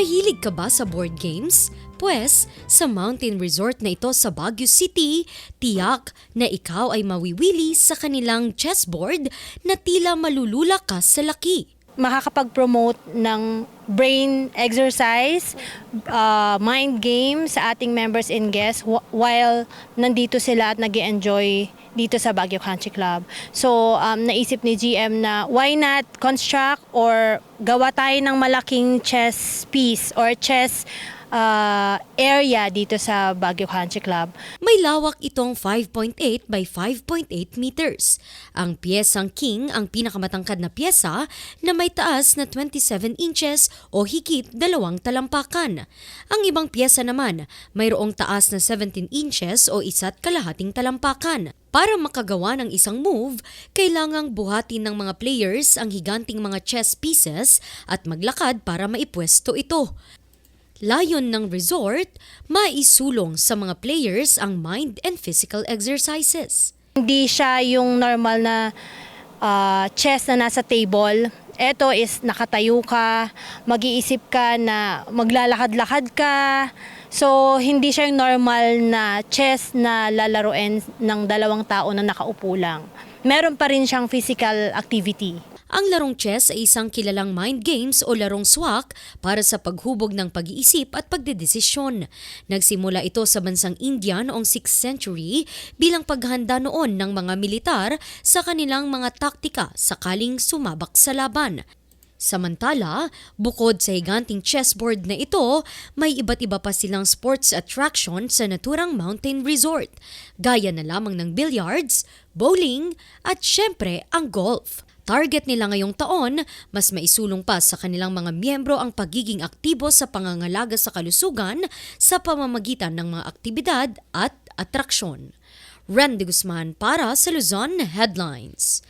Mahilig ka ba sa board games? Pwes, sa mountain resort na ito sa Baguio City, tiyak na ikaw ay mawiwili sa kanilang chessboard na tila malulula ka sa laki. makakapag-promote ng brain exercise, uh, mind game sa ating members and guests wh- while nandito sila at nag enjoy dito sa Baguio Country Club. So, um, naisip ni GM na why not construct or gawa tayo ng malaking chess piece or chess uh, area dito sa Baguio Country Club. May lawak itong 5.8 by 5.8 meters. Ang piyesang king ang pinakamatangkad na piyesa na may taas na 27 inches o higit dalawang talampakan. Ang ibang piyesa naman mayroong taas na 17 inches o isa't kalahating talampakan. Para makagawa ng isang move, kailangang buhatin ng mga players ang higanting mga chess pieces at maglakad para maipwesto ito. Layon ng resort, maisulong sa mga players ang mind and physical exercises. Hindi siya yung normal na ah, chess na nasa table. Ito is nakatayo ka, mag-iisip ka na maglalakad-lakad ka. So, hindi siya yung normal na chess na lalaroin ng dalawang tao na nakaupo lang. Meron pa rin siyang physical activity. Ang larong chess ay isang kilalang mind games o larong swak para sa paghubog ng pag-iisip at pagdedesisyon. Nagsimula ito sa bansang India noong 6th century bilang paghanda noon ng mga militar sa kanilang mga taktika sakaling sumabak sa laban. Samantala, bukod sa higanting chessboard na ito, may iba't iba pa silang sports attraction sa naturang mountain resort, gaya na lamang ng billiards, bowling, at syempre ang golf. Target nila ngayong taon, mas maisulong pa sa kanilang mga miyembro ang pagiging aktibo sa pangangalaga sa kalusugan sa pamamagitan ng mga aktibidad at atraksyon. Randy Guzman para sa Luzon Headlines.